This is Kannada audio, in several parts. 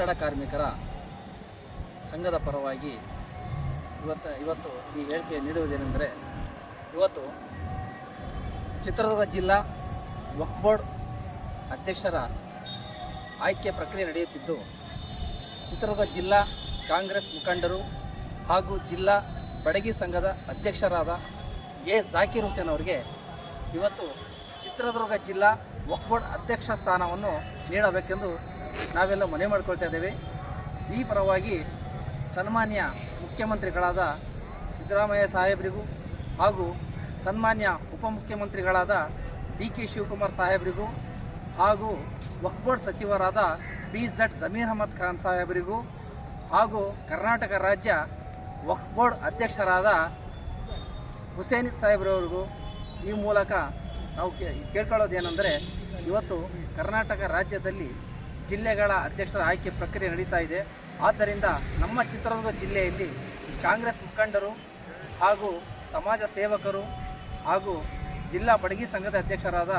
ಕಟ್ಟಡ ಕಾರ್ಮಿಕರ ಸಂಘದ ಪರವಾಗಿ ಇವತ್ತು ಇವತ್ತು ಈ ಹೇಳಿಕೆ ನೀಡುವುದೇನೆಂದರೆ ಇವತ್ತು ಚಿತ್ರದುರ್ಗ ಜಿಲ್ಲಾ ವಕ್ಫ್ ಬೋರ್ಡ್ ಅಧ್ಯಕ್ಷರ ಆಯ್ಕೆ ಪ್ರಕ್ರಿಯೆ ನಡೆಯುತ್ತಿದ್ದು, ಚಿತ್ರದುರ್ಗ ಜಿಲ್ಲಾ ಕಾಂಗ್ರೆಸ್ ಮುಖಂಡರು ಹಾಗೂ ಜಿಲ್ಲಾ ಬಡಗಿ ಸಂಘದ ಅಧ್ಯಕ್ಷರಾದ ಎ ಜಾಕೀರ್ ಹುಸೇನ್ ಅವರಿಗೆ ಇವತ್ತು ಚಿತ್ರದುರ್ಗ ಜಿಲ್ಲಾ ವಕ್ಫ್ ಬೋರ್ಡ್ ಅಧ್ಯಕ್ಷ ಸ್ಥಾನವನ್ನು ನೀಡಬೇಕೆಂದು ನಾವೆಲ್ಲ ಮನೆ ಮಾಡ್ಕೊಳ್ತಾ ಇದ್ದೇವೆ. ಈ ಪರವಾಗಿ ಸನ್ಮಾನ್ಯ ಮುಖ್ಯಮಂತ್ರಿಗಳಾದ ಸಿದ್ದರಾಮಯ್ಯ ಸಾಹೇಬರಿಗೂ ಹಾಗೂ ಸನ್ಮಾನ್ಯ ಉಪಮುಖ್ಯಮಂತ್ರಿಗಳಾದ ಡಿ ಕೆ ಶಿವಕುಮಾರ್ ಸಾಹೇಬರಿಗೂ ಹಾಗೂ ವಕ್ಫ್ ಬೋರ್ಡ್ ಸಚಿವರಾದ ಬಿ ಝಡ್ ಜಮೀರ್ ಅಹಮದ್ ಖಾನ್ ಸಾಹೇಬರಿಗೂ ಹಾಗೂ ಕರ್ನಾಟಕ ರಾಜ್ಯ ವಕ್ಫ್ ಬೋರ್ಡ್ ಅಧ್ಯಕ್ಷರಾದ ಹುಸೇನ್ ಸಾಹೇಬ್ರವರಿಗೂ ಈ ಮೂಲಕ ನಾವು ಕೇಳ್ಕೊಳ್ಳೋದೇನೆಂದರೆ ಇವತ್ತು ಕರ್ನಾಟಕ ರಾಜ್ಯದಲ್ಲಿ ಜಿಲ್ಲೆಗಳ ಅಧ್ಯಕ್ಷರ ಆಯ್ಕೆ ಪ್ರಕ್ರಿಯೆ ನಡೀತಾ ಇದೆ. ಆದ್ದರಿಂದ ನಮ್ಮ ಚಿತ್ರದುರ್ಗ ಜಿಲ್ಲೆಯಲ್ಲಿ ಕಾಂಗ್ರೆಸ್ ಮುಖಂಡರು ಹಾಗೂ ಸಮಾಜ ಸೇವಕರು ಹಾಗೂ ಜಿಲ್ಲಾ ಬಡಗಿ ಸಂಘದ ಅಧ್ಯಕ್ಷರಾದ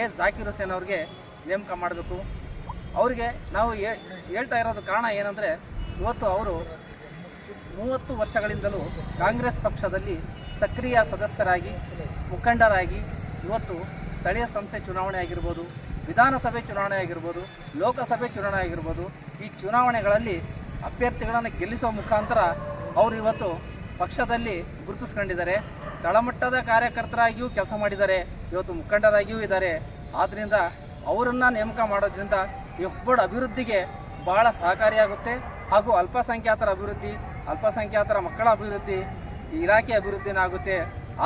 ಎ ಜಾಕಿರ್ ಹುಸೇನ್ ಅವ್ರಿಗೆ ನೇಮಕ ಮಾಡಬೇಕು. ಅವರಿಗೆ ನಾವು ಹೇಳ್ತಾ ಇರೋದು ಕಾರಣ ಏನಂದರೆ, ಇವತ್ತು ಅವರು ಮೂವತ್ತು ವರ್ಷಗಳಿಂದಲೂ ಕಾಂಗ್ರೆಸ್ ಪಕ್ಷದಲ್ಲಿ ಸಕ್ರಿಯ ಸದಸ್ಯರಾಗಿ, ಮುಖಂಡರಾಗಿ ಇವತ್ತು ಸ್ಥಳೀಯ ಸಂಸ್ಥೆ ಚುನಾವಣೆ ಆಗಿರ್ಬೋದು ವಿಧಾನಸಭೆ ಚುನಾವಣೆ ಆಗಿರ್ಬೋದು, ಲೋಕಸಭೆ ಚುನಾವಣೆ ಆಗಿರ್ಬೋದು, ಈ ಚುನಾವಣೆಗಳಲ್ಲಿ ಅಭ್ಯರ್ಥಿಗಳನ್ನು ಗೆಲ್ಲಿಸುವ ಮುಖಾಂತರ ಅವರು ಇವತ್ತು ಪಕ್ಷದಲ್ಲಿ ಗುರುತಿಸ್ಕೊಂಡಿದ್ದಾರೆ. ತಳಮಟ್ಟದ ಕಾರ್ಯಕರ್ತರಾಗಿಯೂ ಕೆಲಸ ಮಾಡಿದ್ದಾರೆ, ಇವತ್ತು ಮುಖಂಡರಾಗಿಯೂ ಇದ್ದಾರೆ. ಆದ್ದರಿಂದ ಅವರನ್ನು ನೇಮಕ ಮಾಡೋದ್ರಿಂದ ಈ ಬೋರ್ಡ್ ಅಭಿವೃದ್ಧಿಗೆ ಬಹಳ ಸಹಕಾರಿಯಾಗುತ್ತೆ ಹಾಗೂ ಅಲ್ಪಸಂಖ್ಯಾತರ ಅಭಿವೃದ್ಧಿ, ಅಲ್ಪಸಂಖ್ಯಾತರ ಮಕ್ಕಳ ಅಭಿವೃದ್ಧಿ, ಇಲಾಖೆ ಅಭಿವೃದ್ಧಿನಾಗುತ್ತೆ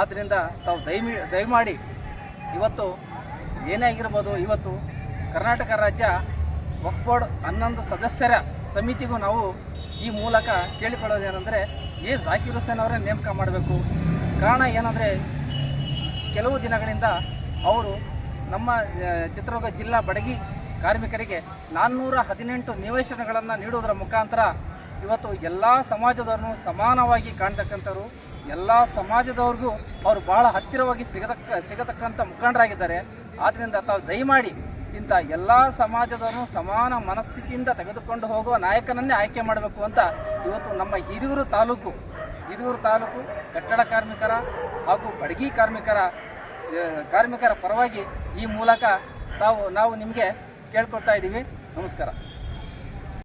ಆದ್ದರಿಂದ ತಾವು ದಯಮಿ, ದಯಮಾಡಿ ಇವತ್ತು ಏನೇ ಆಗಿರ್ಬೋದು, ಇವತ್ತು ಕರ್ನಾಟಕ ರಾಜ್ಯ ವಕ್ಫ್ ಹನ್ನೊಂದು ಸದಸ್ಯರ ಸಮಿತಿಗೂ ನಾವು ಈ ಮೂಲಕ ಕೇಳಿಕೊಳ್ಳೋದೇನೆಂದರೆ ಎ ಜಾಕಿರ್ ಹುಸೇನ್ ಅವರೇ ನೇಮಕ ಮಾಡಬೇಕು. ಕಾರಣ ಏನಂದರೆ, ಕೆಲವು ದಿನಗಳಿಂದ ಅವರು ನಮ್ಮ ಚಿತ್ರದುರ್ಗ ಜಿಲ್ಲಾ ಬಡಗಿ ಕಾರ್ಮಿಕರಿಗೆ ನಾನ್ನೂರ ಹದಿನೆಂಟು ನಿವೇಶನಗಳನ್ನು ನೀಡುವುದರ ಮುಖಾಂತರ ಇವತ್ತು ಎಲ್ಲ ಸಮಾಜದವ್ರನ್ನೂ ಸಮಾನವಾಗಿ ಕಾಣ್ತಕ್ಕಂಥವ್ರು, ಎಲ್ಲ ಸಮಾಜದವ್ರಿಗೂ ಅವರು ಬಹಳ ಹತ್ತಿರವಾಗಿ ಸಿಗತಕ್ಕ, ಸಿಗತಕ್ಕಂಥ ಮುಖಂಡರಾಗಿದ್ದಾರೆ. ಆದ್ದರಿಂದ ತಾವು ದಯಮಾಡಿ ಇಂಥ ಎಲ್ಲ ಸಮಾಜದವರು ಸಮಾನ ಮನಸ್ಥಿತಿಯಿಂದ ತೆಗೆದುಕೊಂಡು ಹೋಗುವ ನಾಯಕನನ್ನೇ ಆಯ್ಕೆ ಮಾಡಬೇಕು ಅಂತ ಇವತ್ತು ನಮ್ಮ ಹಿರಿಯೂರು ತಾಲೂಕು ಹಿರಿಯೂರು ತಾಲೂಕು ಕಟ್ಟಡ ಕಾರ್ಮಿಕರ ಹಾಗೂ ಬಡಗಿ ಕಾರ್ಮಿಕರ ಕಾರ್ಮಿಕರ ಪರವಾಗಿ ಈ ಮೂಲಕ ತಾವು, ನಾವು ನಿಮಗೆ ಕೇಳ್ಕೊಳ್ತಾ ಇದ್ದೀವಿ. ನಮಸ್ಕಾರ.